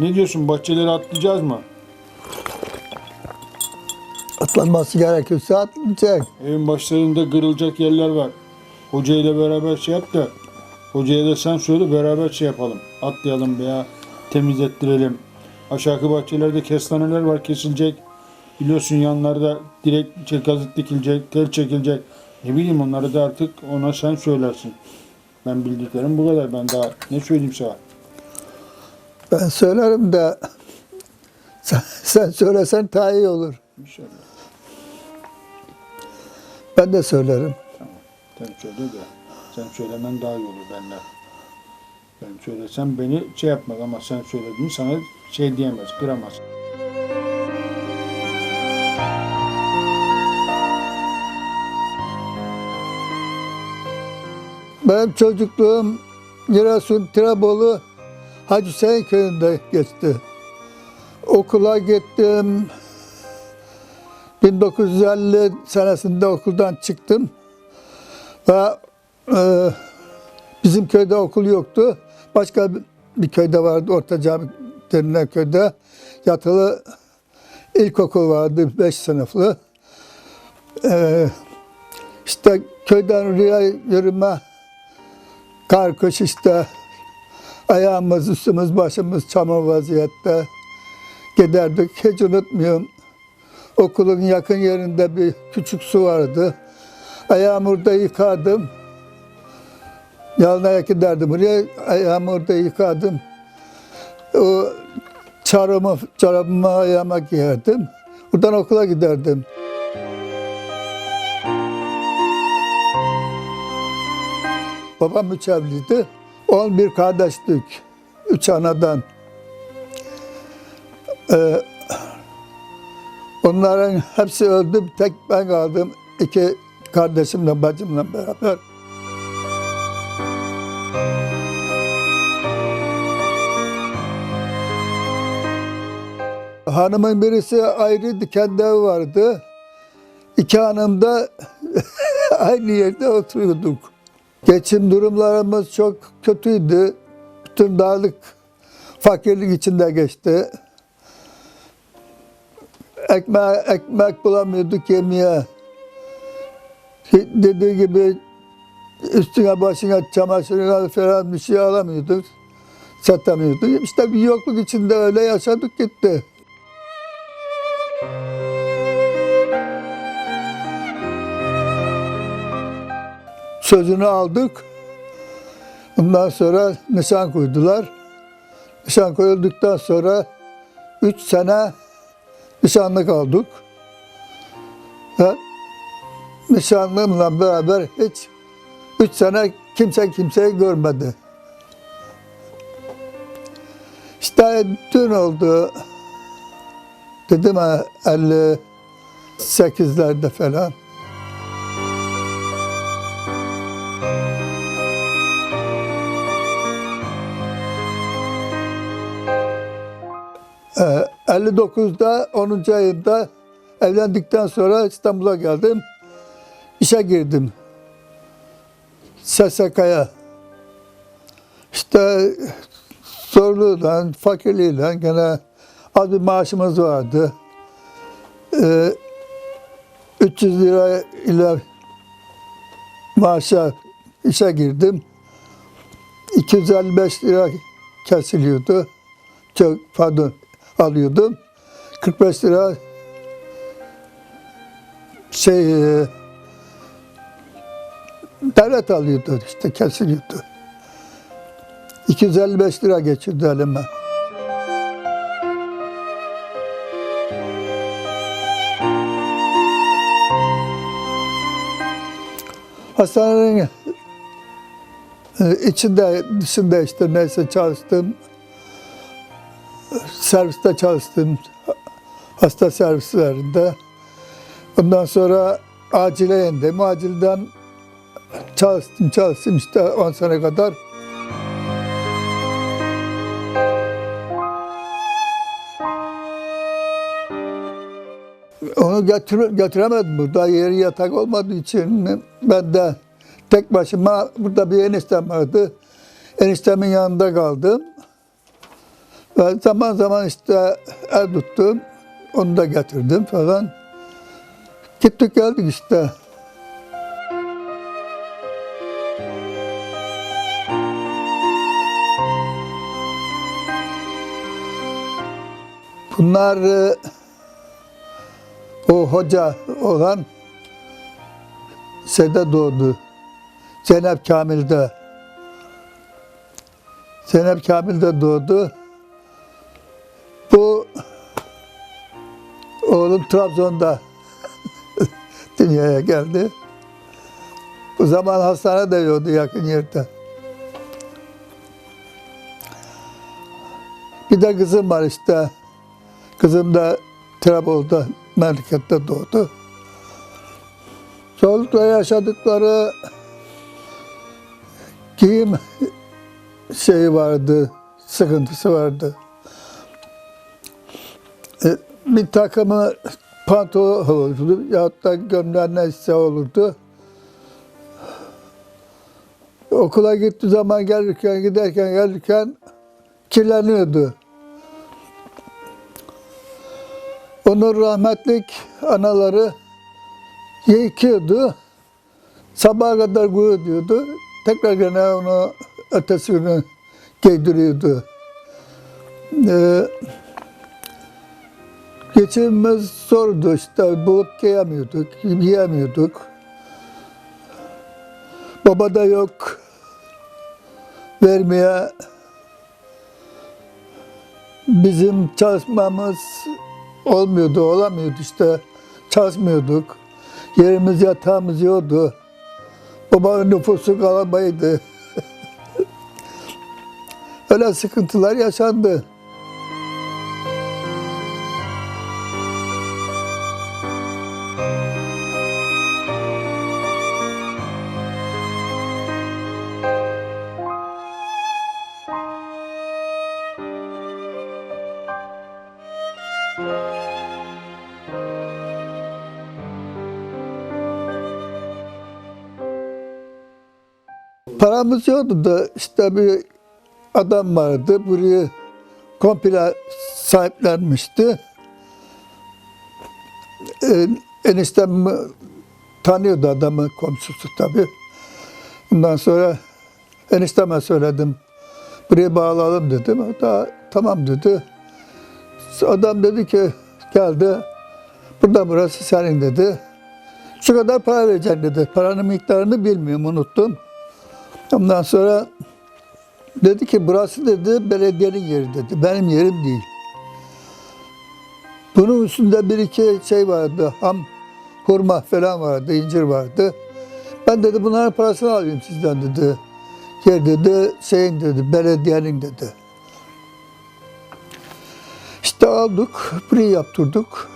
Ne diyorsun bahçeleri atlayacağız mı? Atlanması gerekirse atlayacak. Evin başlarında kırılacak yerler var. Hoca ile beraber şey yap da hocaya da sen söyle beraber şey yapalım. Atlayalım veya temizlettirelim. Aşağı bahçelerde kestaneler var kesilecek. Biliyorsun yanlarda direkt şey, kazık dikilecek, tel çekilecek. Ne bileyim onları da artık ona sen söylersin. Ben bildiklerim bu kadar. Ben daha ne söyleyeyim sana? Ben söylerim de sen, sen söylesen daha iyi olur. İnşallah. Ben de söylerim. Sen söyle de. Sen söylemen daha iyi olur benden. Ben söylesem beni şey yapmaz ama sen söylediğin sana şey diyemez, kıramaz. Benim çocukluğum Giresun Tirebolu Hacı Hüseyin köyünde geçti. Okula gittim. 1950 senesinde okuldan çıktım. Ve e, bizim köyde okul yoktu. Başka bir- köyde vardı, Orta Cami denilen köyde. Yatılı ilkokul vardı, 5 sınıflı. E, işte köyden oraya yürüme, kar kış işte ayağımız, üstümüz, başımız çamur vaziyette giderdik. Hiç unutmuyorum. Okulun yakın yerinde bir küçük su vardı. Ayağımı orada yıkadım. Yalnaya giderdim buraya. Ayağımı orada yıkadım. O çarımı, çorabımı ayağıma giyerdim. Buradan okula giderdim. Babam üç evliydi. 11 kardeşlik. Üç anadan. Ee, onların hepsi öldü. Bir tek ben kaldım. İki kardeşimle, bacımla beraber. Hanımın birisi ayrıydı, kendi vardı. İki hanım da aynı yerde oturuyorduk. Geçim durumlarımız çok kötüydü. Bütün darlık, fakirlik içinde geçti. Ekmek, ekmek bulamıyorduk yemeye. Dediği gibi üstüne başına çamaşırına falan bir şey alamıyorduk. Satamıyorduk. İşte bir yokluk içinde öyle yaşadık gitti. Sözünü aldık. Ondan sonra nişan koydular. Nişan koyulduktan sonra üç sene nişanlı kaldık. Ve nişanlımla beraber hiç üç sene kimse kimseyi görmedi. İşte dün oldu. Dedim ha 58'lerde falan. 59'da 10. ayında evlendikten sonra İstanbul'a geldim. İşe girdim. SSK'ya. İşte zorluğuyla, fakirliğiyle gene az bir maaşımız vardı. Ee, 300 lira ile maaşa işe girdim. 255 lira kesiliyordu. Çok pardon alıyordum. 45 lira şey e, devlet alıyordu işte kesiliyordu. 255 lira geçirdi elime. Hastanenin e, içinde dışında işte neyse çalıştım. Serviste çalıştım. Hasta servislerinde. Ondan sonra acile indim. Acilden çalıştım çalıştım işte 10 sene kadar. Onu götür, götüremedim burada yeri yatak olmadığı için ben de tek başıma burada bir eniştem vardı. Eniştemin yanında kaldım. Ben zaman zaman işte ev tuttum. Onu da getirdim falan. Gittik geldik işte. Bunlar e, o hoca olan şeyde doğdu. Zeynep Kamil'de. Zeynep Kamil'de doğdu. Bu oğlum Trabzon'da dünyaya geldi. Bu zaman hastane de yoktu yakın yerde. Bir de kızım var işte. Kızım da Trabzon'da, memlekette doğdu. Çocukla yaşadıkları giyim şeyi vardı, sıkıntısı vardı. E, Bir takımı pantolon olurdu yahut da gömleğin neyse olurdu. Okula gittiği zaman gelirken, giderken, gelirken kirleniyordu. Onun rahmetlik anaları yıkıyordu. Sabaha kadar kuru diyordu. Tekrar gene onu ötesi günü giydiriyordu. Ee, geçimimiz zordu işte. Bulup giyemiyorduk, yiyemiyorduk. Baba da yok. Vermeye bizim çalışmamız olmuyordu, olamıyordu işte. Çalışmıyorduk. Yerimiz yatağımız yoktu. Babanın nüfusu kalabaydı. Öyle sıkıntılar yaşandı. Paramız yoktu da işte bir adam vardı. Burayı komple sahiplenmişti. Ee, eniştem tanıyordu adamı, komşusu tabii. Ondan sonra enişteme söyledim. Buraya bağlayalım dedim. O da tamam dedi. Adam dedi ki geldi. Burada burası senin dedi. Şu kadar para vereceksin dedi. Paranın miktarını bilmiyorum unuttum. Ondan sonra dedi ki burası dedi belediyenin yeri dedi. Benim yerim değil. Bunun üstünde bir iki şey vardı. Ham, hurma falan vardı, incir vardı. Ben dedi bunların parasını alayım sizden dedi. Yer dedi şeyin dedi, belediyenin dedi. İşte aldık, burayı yaptırdık.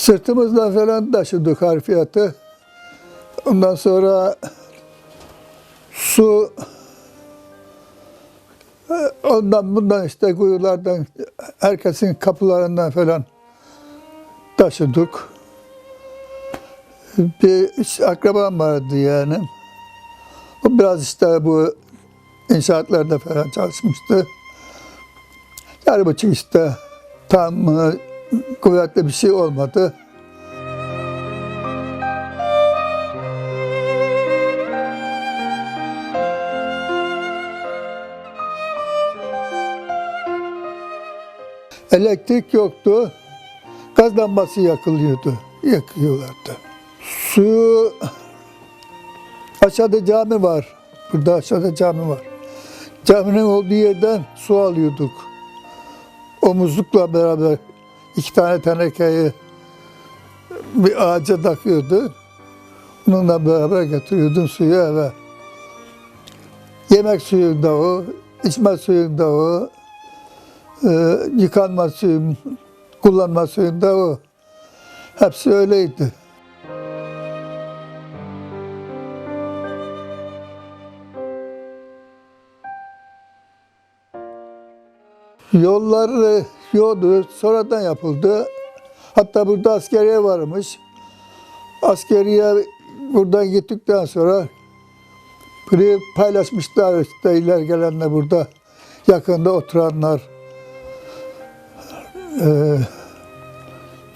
Sırtımızla falan taşıdık harfiyatı. Ondan sonra su e, ondan bundan işte kuyulardan herkesin kapılarından falan taşıdık. Bir akrabam vardı yani. O biraz işte bu inşaatlarda falan çalışmıştı. Yani bu işte tam kuvvetli bir şey olmadı. Elektrik yoktu. Gaz lambası yakılıyordu. Yakıyorlardı. Suyu aşağıda cami var. Burada aşağıda cami var. Caminin olduğu yerden su alıyorduk. Omuzlukla beraber iki tane tenekeyi bir ağaca takıyordu. Onunla beraber götürüyordum suyu eve. Yemek suyu da o, içme suyu da o, e, yıkanma suyu, kullanma suyu da o. Hepsi öyleydi. Yollar yoktu, sonradan yapıldı. Hatta burada askeriye varmış. Askeriye buradan gittikten sonra burayı paylaşmışlar işte iler gelenler burada yakında oturanlar. Ee,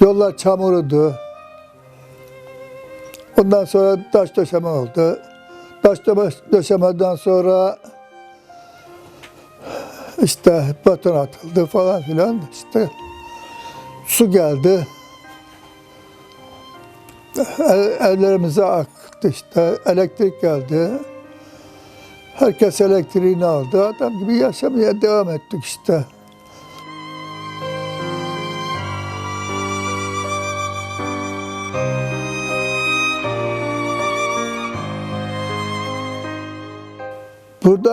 yollar çamurdu. Ondan sonra taş döşeme oldu. Taş döşeme- döşemeden sonra işte beton atıldı falan filan işte su geldi. Ev- Evlerimize aktı işte elektrik geldi. Herkes elektriğini aldı. Adam gibi yaşamaya devam ettik işte.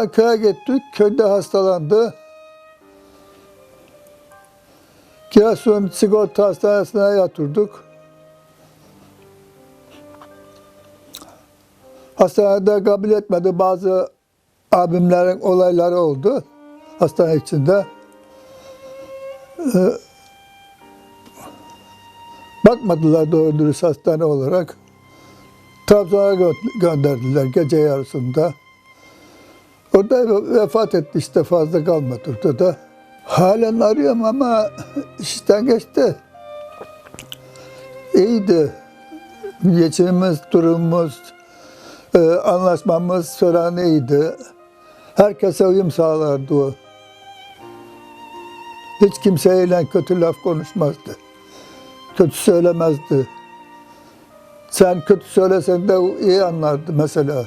Buradan köye gittik. Köyde hastalandı. Giresun Sigorta Hastanesi'ne yatırdık. Hastanede kabul etmedi. Bazı abimlerin olayları oldu hastane içinde. Ee, bakmadılar doğru dürüst hastane olarak. Trabzon'a gö- gönderdiler gece yarısında. Orada vefat etti işte fazla kalmadı orada da. Halen arıyorum ama işten geçti. İyiydi. Geçimimiz, durumumuz, e, anlaşmamız falan iyiydi. Herkese uyum sağlardı o. Hiç kimseyle kötü laf konuşmazdı. Kötü söylemezdi. Sen kötü söylesen de iyi anlardı mesela.